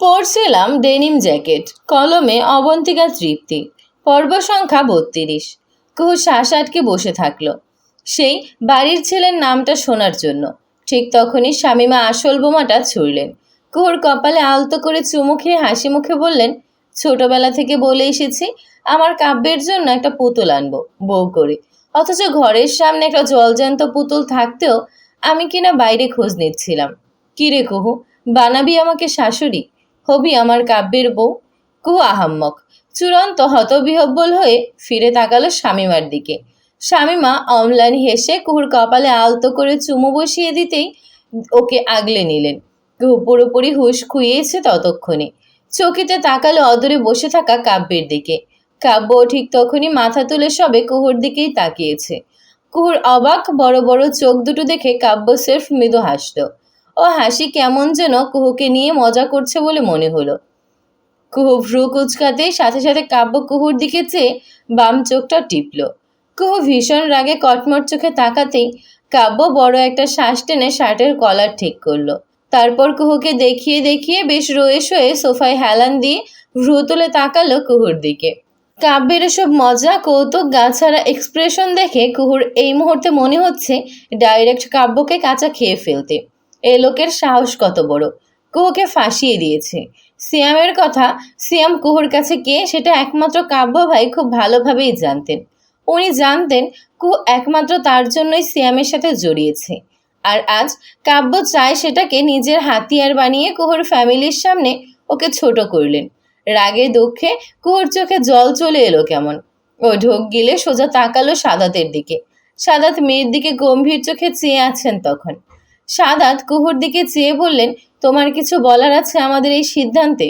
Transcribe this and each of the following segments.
পরছিলাম denim jacket, কলমে অবন্তিকা তৃপ্তি, পর্ব সংখ্যা বত্রিশ। কুহু শ্বাস আটকে বসে থাকল। সেই বাড়ির ছেলের নামটা শোনার জন্য। ঠিক তখনই স্বামীমা আসল বোমাটা ছুড়লেন। কুহুর কপালে আলতো করে চুমু খেয়ে হাসি মুখে বললেন, ছোটবেলা থেকে বলে এসেছি, আমার কাব্যের জন্য একটা পুতুল আনব, বউ করে। অথচ ঘরের সামনে একটা জলজ্যান্ত পুতুল থাকতেও আমি কিনা বাইরে খোঁজ নিচ্ছিলাম। কিরে কুহু, বানাবি আমাকে শাশুড়ি? হবি আমার কাব্যের বউ। কু আহাম্মক। চূড়ান্ত হতবিহব্বল হয়ে ফিরে তাকালো শামিমার দিকে। শামিমা অম্লান হেসে কুহুর কপালে আলতো করে চুমু বসিয়ে দিতেই ওকে আগলে নিলেন। কুহু পুরোপুরি হুশ খুইয়েছে ততক্ষণে। চকিতে তাকালো অদূরে বসে থাকা কাব্যের দিকে। কাব্য ঠিক তখনই মাথা তুলে সবে কুহুর দিকেই তাকিয়েছে। কুহুর অবাক বড় বড় চোখ দুটো দেখে কাব্য সেরফ মৃদু হাসল। ও হাসি কেমন যেন কুহুকে নিয়ে মজা করছে বলে মনে হলো। কুহু ভ্রু কুচকাতেই সাথে সাথে কাব্য কুহুর দিকে চেয়ে বাম চোখটা টিপল। কুহু ভীষণ রাগে কটমট চোখে তাকাতেই কাব্য বড় একটা শ্বাস টেনে শার্টের কলার ঠিক করল। তারপর কুহুকে দেখিয়ে দেখিয়ে বেশ রয়ে শয়ে সোফায় হেলান দিয়ে ভ্রু তুলে তাকালো কুহুর দিকে। কাব্যের এসব মজা, কৌতুক গাছাড়া এক্সপ্রেশন দেখে কুহুর এই মুহূর্তে মনে হচ্ছে ডাইরেক্ট কাব্যকে কাঁচা খেয়ে ফেলতে। এ লোকের সাহস কত বড়? কুহুকে ফাঁসিয়ে দিয়েছে। সিয়ামের কথা, সিয়াম কুহুর কাছে কে সেটা একমাত্র কাব্য ভাই খুব ভালোভাবেই জানতেন। উনি জানতেন কুহু একমাত্র তার জন্যই সিয়ামের সাথে জড়িয়েছে। আর আজ কাব্য চায় সেটাকে নিজের হাতিয়ার বানিয়ে কুহুর ফ্যামিলির সামনে ওকে ছোট করলেন। রাগে দুঃখে কুহুর চোখে জল চলে এলো কেমন? ও ঢোক গিলে সোজা তাকালো সাদাতের দিকে। সাদাত মেয়ের দিকে গম্ভীর চোখে চেয়ে আছেন তখন। সাদাত কুহুর দিকে চেয়ে বললেন, তোমার কিছু বলার আছে আমাদের এই সিদ্ধান্তে?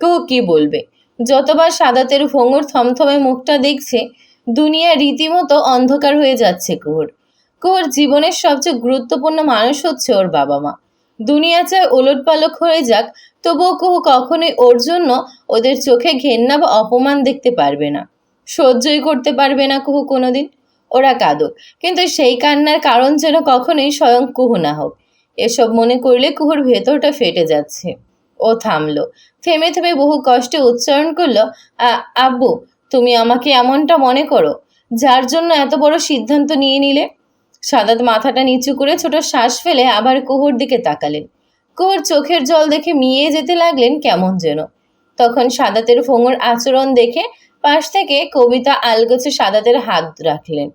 কুহু কি বলবে? যতবার সাদাতের ভোঙর থমথমে মুখটা দেখছে, দুনিয়া রীতিমতো অন্ধকার হয়ে যাচ্ছে কুহুর। কুহুর জীবনের সবচেয়ে গুরুত্বপূর্ণ মানুষ হচ্ছে ওর বাবা মা দুনিয়া চায় ওলট পালক হয়ে যাক, তবুও কুহু কখনোই ওর জন্য ওদের চোখে ঘেন্না বা অপমান দেখতে পারবে না। সহ্যই করতে পারবে না কুহু কোনোদিন। ওরা কাঁদুক, কিন্তু সেই কান্নার কারণ যেন কখনোই স্বয়ং কুহু না হোক। এসব মনে করলে কুহুর ভেতরটা ফেটে যাচ্ছে। ও থামলো। থেমে থেমে বহু কষ্টে উচ্চারণ করল আব্বু, তুমি আমাকে এমনটা মনে করো? যার জন্য এত বড় সিদ্ধান্ত নিয়ে নিলে? সাদাত মাথাটা নিচু করে ছোট শ্বাস ফেলে আবার কুহুর দিকে তাকালেন। কুহুর চোখের জল দেখে মিয়ে যেতে লাগলেন কেমন যেন। তখন সাদাতের ভোঙর আচরণ দেখে পাশ থেকে কবিতা আলগোছে সাদাতের হাত রাখলেন।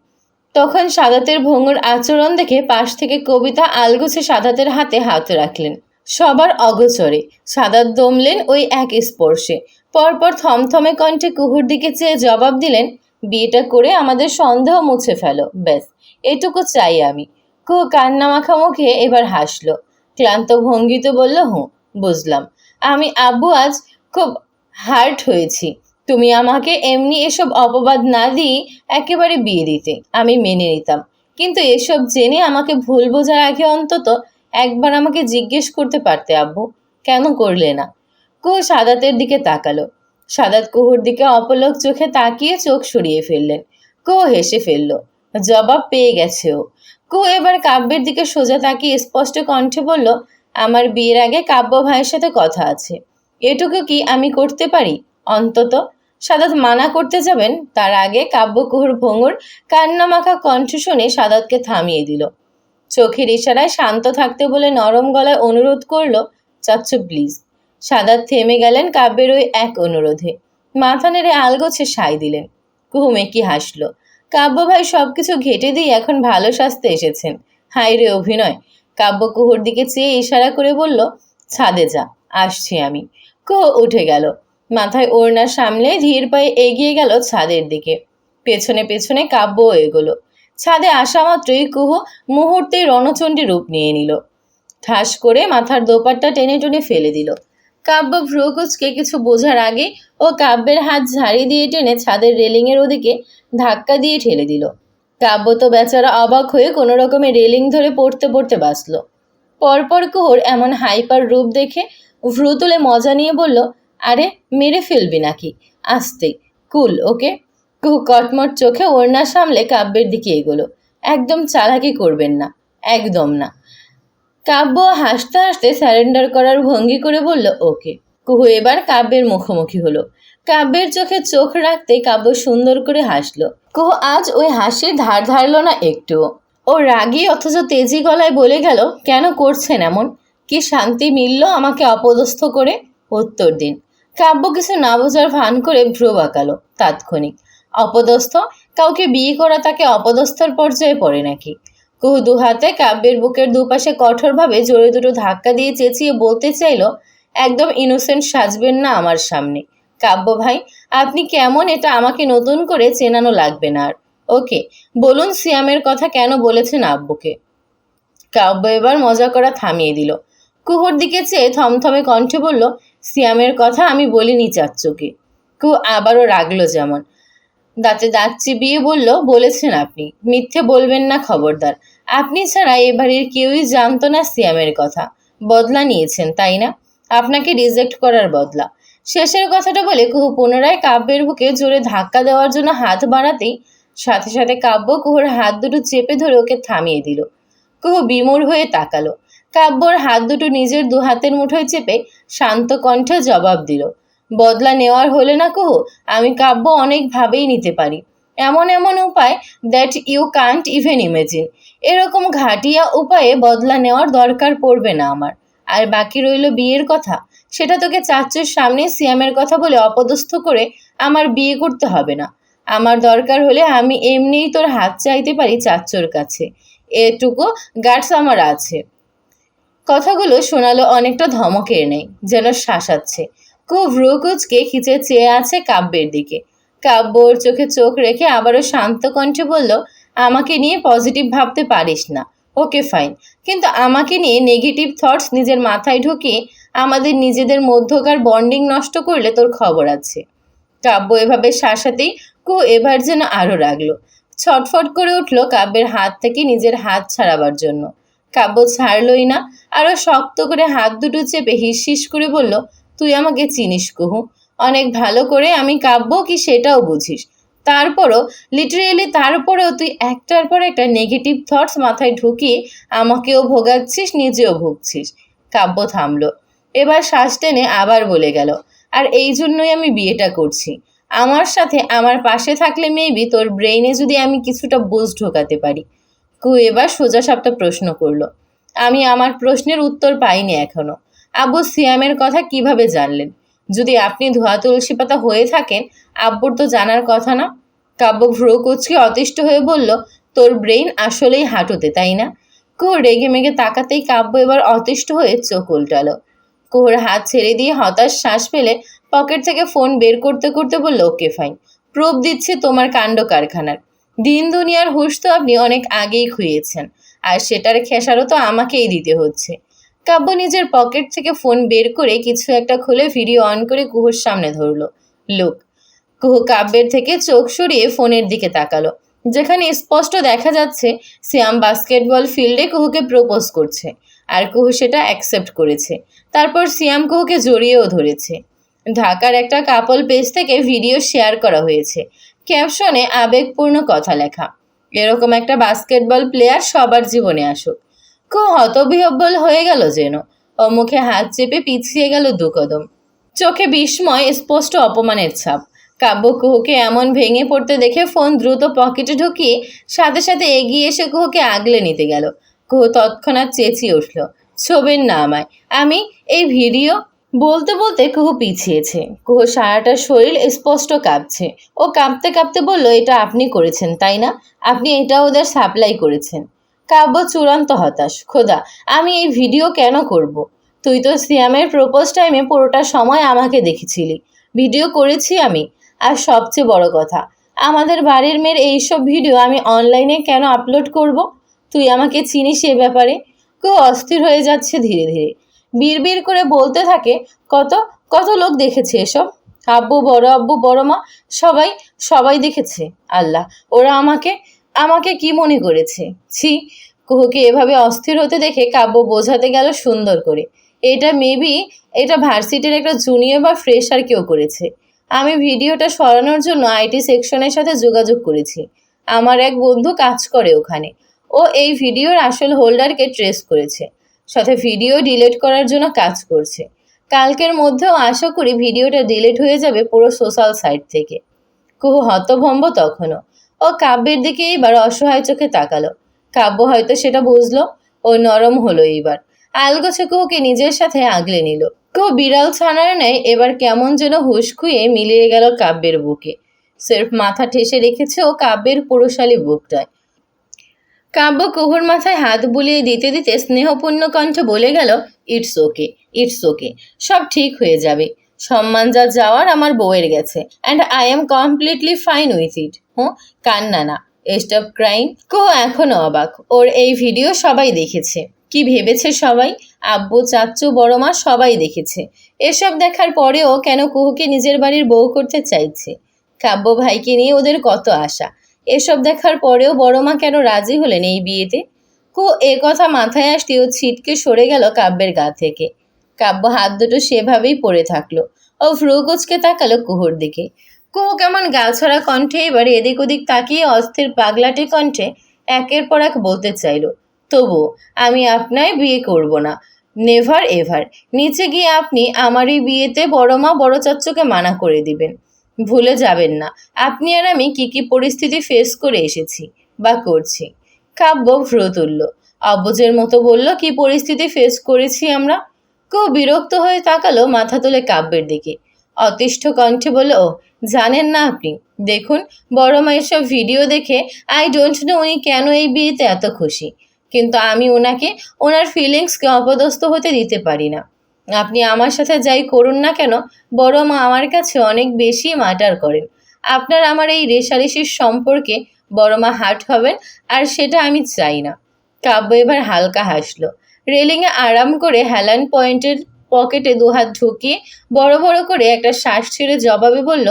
তখন সাদাতের ভঙ্গুর আচরণ দেখে পাশ থেকে কবিতা আলগোছে সাদাতের হাতে হাত রাখলেন। সবার অগোচরে সাদাত দমলেন ওই এক স্পর্শে। পরপর থমথমে কণ্ঠে কুহুর দিকে চেয়ে জবাব দিলেন, বিয়েটা করে আমাদের সন্দেহ মুছে ফেলো, ব্যাস, এটুকু চাই আমি। কুহু কান্না মাখা মুখে এবার হাসলো। ক্লান্ত ভঙ্গিতে বলল, হুঁ, বুঝলাম। আমি আব্বু আজ খুব হার্ট হয়েছি। তুমি আমাকে এমনি এসব অপবাদ না দিয়ে একেবারে বিয়ে দিতে। আমি মেনে নিতাম। কিন্তু এসব জেনে আমাকে ভুল বোঝার আগে অন্তত একবার আমাকে জিজ্ঞেস করতে পারতে, আব্বু। কেন করলে না? কুহু সাদাতের দিকে তাকালো। সাদাত কুহুর দিকে অপলক চোখে তাকিয়ে চোখ সরিয়ে ফেললেন। কুহু হেসে ফেলল, জবাব পেয়ে গেছে ও। কুহু এবার কাব্যের দিকে সোজা তাকিয়ে স্পষ্ট কণ্ঠে বলল, আমার বিয়ের আগে কাব্য ভাইয়ের সাথে কথা আছে। এটুকু কি আমি করতে পারি? অন্তত সাদাত মানা করতে যাবেন, তার আগে কাব্য কুহুর ভোঙর কান্নামাখা কণ্ঠ শুনে সাদাতকে থামিয়ে দিল। চোখের ইশারায় শান্ত থাকতে বলে নরম গলায় অনুরোধ করল, চাচ্চু প্লিজ সাদাত থেমে গেলেন কাব্যের ওই এক অনুরোধে। মাথা নেড়ে আলগোছে সাই দিলেন। কুহু মেকি হাসলো? কাব্য ভাই সবকিছু ঘেটে দিয়ে এখন ভালো সাজতে এসেছেন। হাই রে অভিনয়! কাব্য কুহুর দিকে চেয়ে ইশারা করে বলল, ছাদে যা, আসছি আমি। কুহু উঠে গেল। মাথায় ওড়না সামলে ধীর পায়ে এগিয়ে গেল ছাদের দিকে। পেছনে পেছনে কাব্য এগোলো। ছাদে আসা মাত্রই কুহ মুহূর্তে রণচণ্ডী রূপ নিয়ে নিল। ঠাস করে মাথার দোপাট্টা টেনে টেনে ফেলে দিল। কাব্য ভ্রুকুচকে কিছু বোঝার আগে ও কাব্যের হাত ঝাড়ি দিয়ে টেনে ছাদের রেলিংয়ের ওদিকে ধাক্কা দিয়ে ঠেলে দিল। কাব্য তো বেচারা অবাক হয়ে কোনো রকমে রেলিং ধরে পড়তে পড়তে বাঁচল। পরপর কুহর এমন হাইপার রূপ দেখে ভ্রু তুলে মজা নিয়ে বলল আরে, মেরে ফেলবি নাকি? আস্তে কুল, ওকে? কুহু কটমট চোখে ওড়না সামলে কাব্যের দিকে এগোলো। একদম চালাকি করবেন না। একদম না। কাব্য হাসতে হাসতে স্যারেন্ডার করার ভঙ্গি করে বলল, ওকে। কুহু এবার কাব্যের মুখোমুখি হলো। কাব্যের চোখে চোখ রাখতে কাব্য সুন্দর করে হাসলো। কুহু আজ ওই হাসির ধার ধারলো না একটুও। ও রাগী অথচ তেজি গলায় বলে গেল, কেন করছেন এমন? কি শান্তি মিলল আমাকে অপদস্থ করে? উত্তর দিন। কাব্য কিছু না বোঝার ভান করে ভ্রু বাঁকালো তাৎক্ষণিক। অপদস্থ? কাউকে বিয়ে করা তাকে অপদস্থর পর্যায়ে পড়ে নাকি? কুহু দু হাতে কাব্যের বুকের দুপাশে কঠোরভাবে জোরে দুটো ধাক্কা দিয়ে চেঁচিয়ে বলতে চাইলো, একদম ইনোসেন্ট সাজবেন না আমার সামনে। কাব্য ভাই, আপনি কেমন এটা আমাকে নতুন করে চেনানো লাগবে না আর। ওকে, বলুন সিয়ামের কথা কেন বলেছেন আব্বুকে? কাব্য এবার মজা করা থামিয়ে দিল। কুহুর দিকে চেয়ে থমথমে কণ্ঠে বলল সিয়ামের কথা আমি বলিনি চাচ্চুকে। কুহু আবারও রাগলো যেমন। দাঁতে দাঁত চিবিয়ে বলল, বলেছেন আপনি। মিথ্যে বলবেন না, খবরদার। আপনি ছাড়া এ বাড়ির কেউই জানতো না সিয়ামের কথা। বদলা নিয়েছেন, তাই না? আপনাকে রিজেক্ট করার বদলা। শেষের কথাটা বলে কুহু পুনরায় কাব্যের বুকে জোরে ধাক্কা দেওয়ার জন্য হাত বাড়াতেই সাথে সাথে কাব্য কুহুর হাত দুটো চেপে ধরে ওকে থামিয়ে দিল। কুহু বিমূঢ় হয়ে তাকালো। কাব্যর হাত দুটো নিজের দু হাতের মুঠোয় চেপে শান্ত কণ্ঠে জবাব দিল, বদলা নেওয়ার হলে না কুহু, আমি কাব্য অনেকভাবেই নিতে পারি। এমন এমন উপায় that you can't even imagine এরকম ঘাটিয়া উপায়ে বদলা নেওয়ার দরকার পড়বে না আমার। আর বাকি রইল বিয়ের কথা, সেটা তোকে চাচ্চুর সামনে সিয়ামের কথা বলে অপদস্থ করে আমার বিয়ে করতে হবে না। আমার দরকার হলে আমি এমনিই তোর হাত চাইতে পারি চাচ্চুর কাছে। এটুকু গার্ডস আমার আছে। কথাগুলো শোনালো অনেকটা ধমকের নেই, যেন শাসাচ্ছে। খুব ভ্রুকুচকে খিচে চেয়ে আছে কাব্যের দিকে। কাব্য ওর চোখে চোখ রেখে আবারও শান্ত কণ্ঠে বলল, আমাকে নিয়ে পজিটিভ ভাবতে পারিস না। ওকে ফাইন কিন্তু আমাকে নিয়ে নেগেটিভ থটস নিজের মাথায় ঢুকিয়ে আমাদের নিজেদের মধ্যকার বন্ডিং নষ্ট করলে তোর খবর আছে। কাব্য এভাবে শাসাতেই কু এবার যেন আরও রাগলো। ছটফট করে উঠল কাব্যের হাত থেকে নিজের হাত ছাড়াবার জন্য। কাব্য ছাড়লই না। আরও শক্ত করে হাত দুটো চেপে হিস করে বলল, তুই আমাকে চিনিস, কুহু। অনেক ভালো করে আমি কাব্য কি সেটাও বুঝিস। তারপরও লিটারেলি তারপরেও তুই একটার পর একটা নেগেটিভ থটস মাথায় ঢুকিয়ে আমাকেও ভোগাচ্ছিস, নিজেও ভুগছিস। কাব্য থামলো। এবার শ্বাস টেনে আবার বলে গেল, আর এই জন্যই আমি বিয়েটা করছি। আমার সাথে আমার পাশে থাকলে মেবি তোর ব্রেইনে যদি আমি কিছুটা বোঝ ঢোকাতে পারি। কু এবার সোজা সাপটা প্রশ্ন করল। আমি আমার প্রশ্নের উত্তর পাইনি এখনও। আব্বু সিয়ামের কথা কীভাবে জানলেন? যদি আপনি ধোয়া তুলসী পাতা হয়ে থাকেন, আব্বুর তো জানার কথা না। কাব্য ভ্রু কুচকে অতিষ্ঠ হয়ে বলল, তোর ব্রেইন আসলেই হাঁটুতে, তাই না? কুহর রেগে মেগে তাকাতেই কাব্য এবার অতিষ্ঠ হয়ে চোখ উল্টালো। কুহর হাত ছেড়ে দিয়ে হতাশ শ্বাস ফেলে পকেট থেকে ফোন বের করতে করতে বলল, ওকে, ফাইন। প্রুফ দিচ্ছে তোমার কাণ্ড কারখানার। দিন দুনিয়ার হুশ তো আপনি অনেক আগেই খুইয়েছেন, আর সেটার খেসারও তো আমাকেই দিতে হচ্ছে। কাব্য নিজের পকেট থেকে ফোন বের করে কিছু একটা খুলে ভিডিও অন করে কুহুর সামনে ধরলো। লোক কুহু কাব্যের থেকে চোখ সরিয়ে ফোনের দিকে তাকালো, যেখানে স্পষ্ট দেখা যাচ্ছে শ্যাম বাস্কেটবল ফিল্ডে কুহুকে প্রপোজ করছে, আর কুহু সেটা অ্যাকসেপ্ট করেছে। তারপর সিয়াম কুহুকে জড়িয়েও ধরেছে। ঢাকার একটা কাপল পেজ থেকে ভিডিও শেয়ার করা হয়েছে ক্যাপশনে আবেগপূর্ণ কথা লেখা। এরকম একটা বাস্কেটবল প্লেয়ার সবার জীবনে আসুক। খুব হতবিহব্বল হয়ে গেল যেন। ও মুখে হাত চেপে পিছিয়ে গেল দু কদম। চোখে বিস্ময়, স্পষ্ট অপমানের ছাপ। কাব্য কুহুকে এমন ভেঙে পড়তে দেখে ফোন দ্রুত পকেটে ঢুকিয়ে সাথে সাথে এগিয়ে এসে কুহুকে আগলে নিতে গেল। কুহু তৎক্ষণাৎ চেঁচিয়ে উঠল, ছবির না আমায় আমি এই ভিডিও বলতে বলতে কুহু পিছিয়েছে। কুহু সারাটা শরীর স্পষ্ট কাঁপছে। ও কাঁপতে কাঁপতে বলল, এটা আপনি করেছেন, তাই না? আপনি এটা ওদের সাপ্লাই করেছেন। কাব্য চূড়ান্ত হতাশ। খোদা, আমি এই ভিডিও কেন করব। তুই তো সিয়ামের প্রপোজ টাইমে পুরোটা সময় আমাকে দেখেছিলি। ভিডিও করেছি আমি। আর সবচেয়ে বড় কথা, আমাদের বাড়ির মেয়ের এইসব ভিডিও আমি অনলাইনে কেন আপলোড করব? তুই আমাকে চিনিস এ ব্যাপারে? কেউ অস্থির হয়ে যাচ্ছে ধীরে ধীরে। বিড়বিড় করে বলতে থাকে, কত কত লোক দেখেছে এসব? আব্বু, বড় আব্বু, বড় মা, সবাই সবাই দেখেছে, আল্লাহ, ওরা আমাকে আমাকে কি মনে করেছে? ছি, কুহুকে এভাবে অস্থির হতে দেখে কাব্য বোঝাতে গেল সুন্দর করে। এটা মেবি এটা ভার্সিটির একটা জুনিয়র বা ফ্রেশার কেউ করেছে। আমি ভিডিওটা সরানোর জন্য আইটি সেকশনের সাথে যোগাযোগ করেছি। আমার এক বন্ধু কাজ করে ওখানে। ও এই ভিডিওর আসল হোল্ডারকে ট্রেস করেছে। সাথে ভিডিও ডিলিট করার জন্য কাজ করছে। কালকের মধ্যেও আশা করি ভিডিওটা ডিলিট হয়ে যাবে পুরো সোশ্যাল সাইট থেকে। কুহু হতভম্ব তখনও। ও কাব্যের দিকে এইবার অসহায় চোখে তাকালো। কাব্য হয়তো সেটা বুঝলো, ও নরম হলো এইবার আলগোছে কুহুকে নিজের সাথে আগলে নিল। কুহু বিড়াল ছানার নেয় এবার কেমন যেন হুশ খুঁয়ে মিলিয়ে গেল কাব্যের বুকে। সির্ফ মাথা ঠেসে রেখেছে ও কাব্যের পুরুষালী বুকটায়। কাব্য কুহুর মাথায় হাত বুলিয়ে দিতে দিতে স্নেহপূর্ণ কণ্ঠ বলে গেল ইটস ওকে ইটস ওকে সব ঠিক হয়ে যাবে। সম্মান যা যাওয়ার আমার বউয়ের গেছে and I am completely fine with it হুঁ, কান্না না স্টপ ক্রাইম কো এখনও অবাক, ওর এই ভিডিও সবাই দেখেছে। কি ভেবেছে সবাই? আব্বু চাচ্চু বড় মা সবাই দেখেছে। এসব দেখার পরেও কেন কুহুকে নিজের বাড়ির বউ করতে চাইছে? কাব্য ভাইকে নিয়ে ওদের কত আশা এসব দেখার পরেও বড় মা কেন রাজি হলেন এই বিয়েতে? কো, এ কথা মাথায় আসতে ও ছিটকে সরে গেল কাব্যের গা থেকে। কাব্য হাত দুটো সেভাবেই পড়ে থাকল। ও ফ্রুকুচকে তাকালো কুহুর দিকে। কুহু কেমন গাছড়া কণ্ঠে এবার এদিক ওদিক তাকিয়ে অস্থির পাগলাটে কণ্ঠে একের পর এক বলতে চাইলো, তবু আমি আপনায় বিয়ে করব না। Never ever. নিচে গিয়ে আপনি আমার এই বিয়েতে বড় মা বড় চাচ্চুকে মানা করে দিবেন। ভুলে যাবেন না। আপনি আর আমি কি কি পরিস্থিতি ফেস করে এসেছি বা করছি? কাব্য ভ্রু তুলল অব্বজের মতো বলল, কি পরিস্থিতি ফেস করেছি আমরা? কেউ বিরক্ত হয়ে তাকালো মাথা তুলে কাব্যের দিকে। অতিষ্ঠ কণ্ঠে বলল ও জানেন না আপনি। দেখুন, বড় মায়ের সব ভিডিও দেখে আই ডোন্ট নো উনি কেন এই বিয়েতে এত খুশি। কিন্তু আমি ওনাকে ওনার ফিলিংসকে অপদস্থ হতে দিতে পারি না। আপনি আমার সাথে যাই করুন না কেন বড় মা আমার কাছে অনেক বেশি ম্যাটার করেন। আপনার আমার এই রেশারেশির সম্পর্কে বড় মা হার্ট হবেন আর সেটা আমি চাই না। কাব্য এবার হালকা হাসলো। রেলিংয়ে আরাম করে হ্যালান পয়েন্টের পকেটে দুহাত ঢুকিয়ে বড় বড় করে একটা শ্বাস ছেড়ে জবাবে বলল,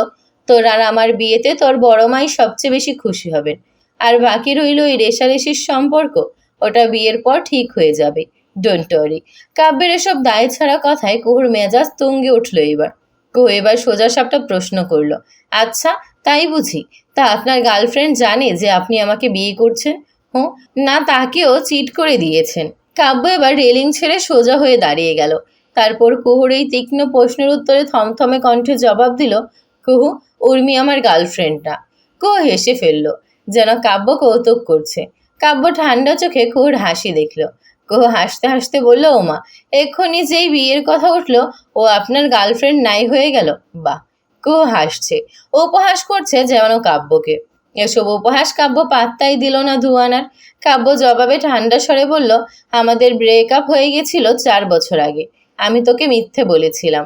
তোর আর আমার বিয়েতে তোর বড় মাই সবচেয়ে বেশি খুশি হবেন। আর বাকি রইল ওই রেশারেশির সম্পর্ক, ওটা বিয়ের পর ঠিক হয়ে যাবে। ডোন্ট ওয়ারি কাব্যের এসব দায় ছাড়া কথায় কুহুর মেজাজ তুঙ্গে উঠল এবার। কুহু এবার সোজা সাপটা প্রশ্ন করল আচ্ছা তাই বুঝি। তা আপনার গার্লফ্রেন্ড জানে যে আপনি আমাকে বিয়ে করছেন? হুঁ, না, তাকেও চিট করে দিয়েছেন। কাব্য এবার রেলিং ছেড়ে সোজা হয়ে দাঁড়িয়ে গেল। তারপর কুহুর এই তীক্ষ্ণ প্রশ্নের উত্তরে থমথমে কণ্ঠে জবাব দিল, কুহু, উর্মি আমার গার্লফ্রেন্ড না কুহু হেসে ফেলল, যেন কাব্য কৌতুক করছে। কাব্য ঠান্ডা চোখে কুহুর হাসি দেখল। কুহু হাসতে হাসতে বলল, ওমা, এক্ষুনি যেই বিয়ের কথা উঠল, ও আপনার গার্লফ্রেন্ড নাই হয়ে গেল। বাহ কুহু হাসছে। ও উপহাস করছে যেমন কাব্যকে। এসব উপহাস কাব্য পাত্তাই দিল না ধুয়ানার। কাব্য জবাবে ঠান্ডা স্বরে বলল, আমাদের ব্রেক আপ হয়ে গেছিল চার বছর আগে। আমি তোকে মিথ্যে বলেছিলাম।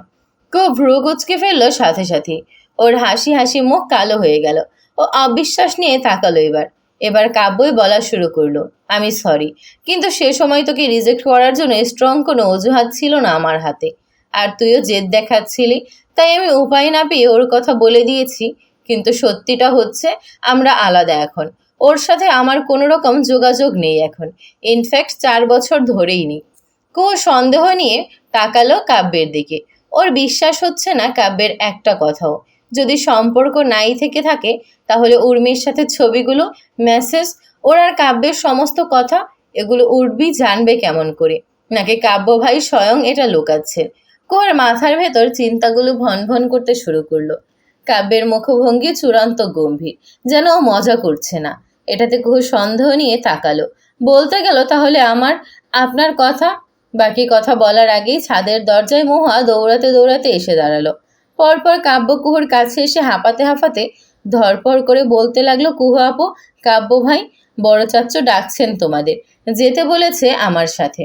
কেউ ভ্রু কুচকে ফেলল সাথে সাথে ওর হাসি হাসি মুখ কালো হয়ে গেল। ও অবিশ্বাস নিয়ে তাকালো এবার। এবার কাব্যই বলা শুরু করল, আমি সরি কিন্তু সে সময় তোকে রিজেক্ট করার জন্য স্ট্রং কোনো অজুহাত ছিল না আমার হাতে। আর তুইও জেদ দেখাচ্ছিলি, তাই আমি উপায় না পেয়ে ওর কথা বলে দিয়েছি, কিন্তু সত্যিটা হচ্ছে আমরা আলাদা এখন। ওর সাথে আমার কোনো রকম যোগাযোগ নেই এখন। ইনফ্যাক্ট চার বছর ধরেই নেই। কো সন্দেহ নিয়ে তাকালো কাব্যের দিকে। ওর বিশ্বাস হচ্ছে না কাব্যের একটা কথাও। যদি সম্পর্ক নাই থেকে থাকে, তাহলে উর্মির সাথে ছবিগুলো, মেসেজ, ওর আর কাব্যের সমস্ত কথা, এগুলো উর্বি জানবে কেমন করে। নাকি কাব্য ভাই স্বয়ং এটা লুকাচ্ছে। কোর মাথার ভেতর চিন্তাগুলো ভন ভন করতে শুরু করল। কাব্যের মুখভঙ্গি চূড়ান্ত গম্ভীর, যেন ও মজা করছে না। এটাতে কুহু সন্দেহ নিয়ে তাকালো। বলতে গেল, তাহলে আমার, আপনার কথা? বাকি কথা বলার আগেই ছাদের দরজায় মহুয়া দৌড়াতে দৌড়াতে এসে দাঁড়াল। পরপর কাব্য কুহুর কাছে এসে হাঁপাতে হাঁপাতে ধরপড় করে বলতে লাগল, কুহু আপু, কাব্য ভাই, বড় চাচ্চ ডাকছেন তোমাদের। যেতে বলেছে আমার সাথে।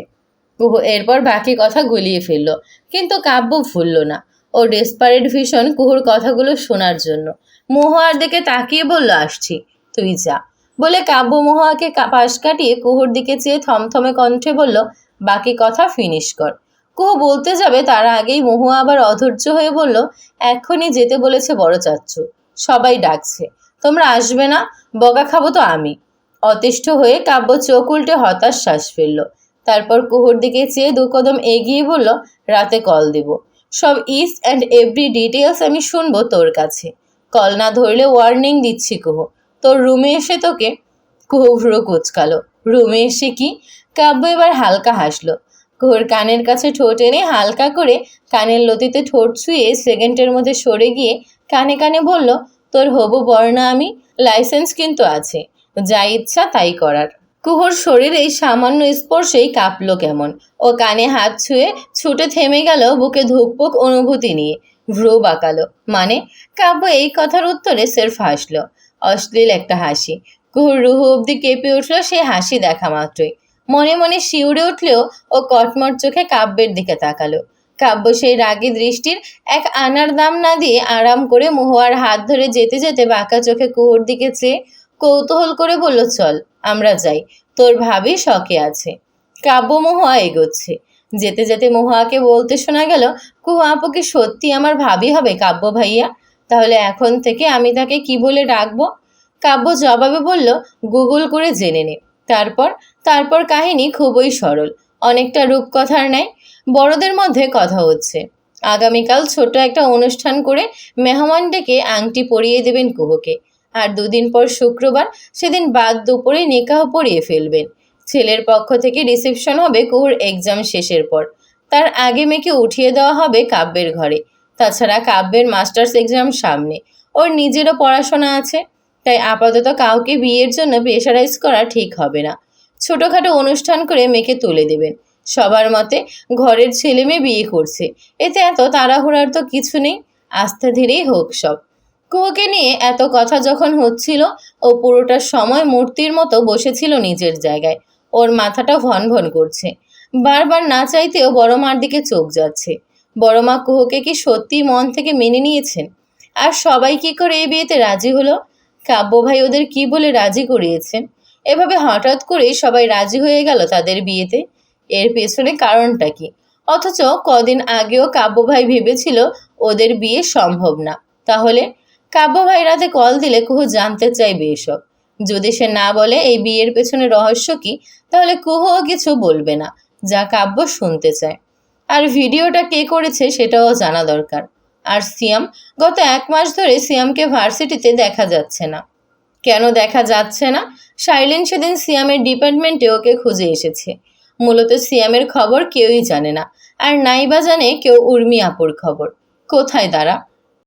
কুহু এরপর বাকি কথা গুলিয়ে ফেলল, কিন্তু কাব্য ভুলল না। ও ডেসপারেট ভীষণ কুহুর কথাগুলো শোনার জন্য। মহুয়ার দিকে তাকিয়ে বলল, আসছি, তুই যা। বলে কাব্য মহুয়াকে পাশ কাটিয়ে কুহুর দিকে চেয়ে থমথমে কণ্ঠে বলল, বাকি কথা ফিনিশ কর। কুহু বলতে যাবে, তার আগেই মহুয়া আবার অধৈর্য হয়ে বলল, এক্ষুনি যেতে বলেছে বড় চাচ্চু। সবাই ডাকছে। তোমরা আসবে না বগা খাব তো আমি। অতিষ্ঠ হয়ে কাব্য চোখ উল্টে হতাশ শ্বাস ফেলল। তারপর কুহুর দিকে চেয়ে দু কদম এগিয়ে বলল, রাতে কল দেব। সব ইস্ট অ্যান্ড এভরি ডিটেলস আমি শুনব তোর কাছে। কল না ধরলে ওয়ার্নিং দিচ্ছি কুহু। তোর রুমে এসে তোকে। কুহু ভ্রু কুচকালো। রুমে এসে কি? কাব্য এবার হালকা হাসলো। কুহুর কানের কাছে ঠোঁট এনে হালকা করে কানের লতিতে ঠোঁট ছুঁয়ে সেকেন্ডের মধ্যে সরে গিয়ে কানে কানে বলল, তোর হবু বর্ণা আমি, লাইসেন্স কিন্তু আছে, যা ইচ্ছা তাই করার। কুহুর শরীরে এই সামান্য স্পর্শেই কাঁপলো কেমন। ও কানে হাত ছুঁয়ে ছুটে থেমে গেল বুকে ধুকপুক অনুভূতি নিয়ে। ভ্রু বাঁকালো মানে কাব্য এই কথার উত্তরে সেরফ হাসলো। অশ্লীল একটা হাসি। কুহুর রুহু অব্দি কেঁপে উঠল সে হাসি দেখা মাত্রই। মনে মনে শিউরে উঠলেও ও কটমট চোখে কাব্যের দিকে তাকালো। কাব্য সেই রাগী দৃষ্টির এক আনার দাম না দিয়ে আরাম করে মহুয়ার হাত ধরে যেতে যেতে বাঁকা চোখে কুহুর দিকে চেয়ে কৌতূহল করে বলল, চল, আমরা যাই। তোর ভাবি শখে আছে কাব্য মহুয়া এগোচ্ছে। যেতে যেতে মহুয়াকে বলতে শোনা গেল, কুহু আপু কি সত্যি আমার ভাবি হবে কাব্য ভাইয়া? তাহলে এখন থেকে আমি তাকে কি বলে ডাকবো কাব্য জবাবে বলল, গুগল করে জেনে নে। তারপর তারপর কাহিনী খুবই সরল, অনেকটা রূপকথার ন্যায়। বড়দের মধ্যে কথা হচ্ছে। আগামীকাল ছোট একটা অনুষ্ঠান করে মেহমান ডেকে আংটি পরিয়ে দেবেন কুহুকে। আর দুদিন পর শুক্রবার সেদিন বাদ দুপুরে নিকাহ পরিয়ে ফেলবেন। ছেলের পক্ষ থেকে রিসেপশন হবে কুহুর এক্সাম শেষের পর। তার আগে মেয়েকে উঠিয়ে দেওয়া হবে কাব্যের ঘরে। তাছাড়া কাব্যের মাস্টার্স এক্সাম সামনে। ওর নিজেরও পড়াশোনা আছে। তাই আপাতত কাউকে বিয়ের জন্য প্রেশারাইজ করা ঠিক হবে না। ছোটোখাটো অনুষ্ঠান করে মেয়েকে তুলে দেবেন। সবার মতে ঘরের ছেলে মেয়ে বিয়ে করছে। এতে এত তাড়াহুড়ার তো কিছু নেই। আস্থা ধীরেই হোক সব। কুহুকে নিয়ে এত কথা যখন হচ্ছিল, ও পুরোটা সময় মূর্তির মতো বসেছিল নিজের জায়গায়। ওর মাথাটা ভন ভন করছে। বারবার না চাইতেও বড় মার দিকে চোখ যাচ্ছে। বড় মা কুহুকে কি সত্যি মন থেকে মেনে নিয়েছেন? আর সবাই কি করে এই বিয়েতে রাজি হলো? কাব্য ভাই ওদের কি বলে রাজি করিয়েছেন? এভাবে হঠাৎ করেই সবাই রাজি হয়ে গেল তাদের বিয়েতে? এর পেছনে কারণটা কি? অথচ কদিন আগেও কাব্য ভাই ভেবেছিল ওদের বিয়ে সম্ভব না। তাহলে কাব্য ভাই রাতে কল দিলে কুহু জানতে চাইবে এসব। যদি সে না বলে এই বিয়ের পেছনে রহস্য কি, তাহলে কুহুও কিছু বলবে না, যা কাব্য শুনতে চায়। আর ভিডিওটা কে করেছে সেটাও জানা দরকার। আর সিয়াম, গত এক মাস ধরে সিয়ামকে ভার্সিটিতে দেখা যাচ্ছে না। কেন দেখা যাচ্ছে না? শাইলিন সেদিন সিয়ামের ডিপার্টমেন্টে ওকে খুঁজে এসেছে। মূলত সিয়ামের খবর কেউই জানে না। আর নাইবা জানে কেউ উর্মি আপুর খবর। কোথায় দাঁড়া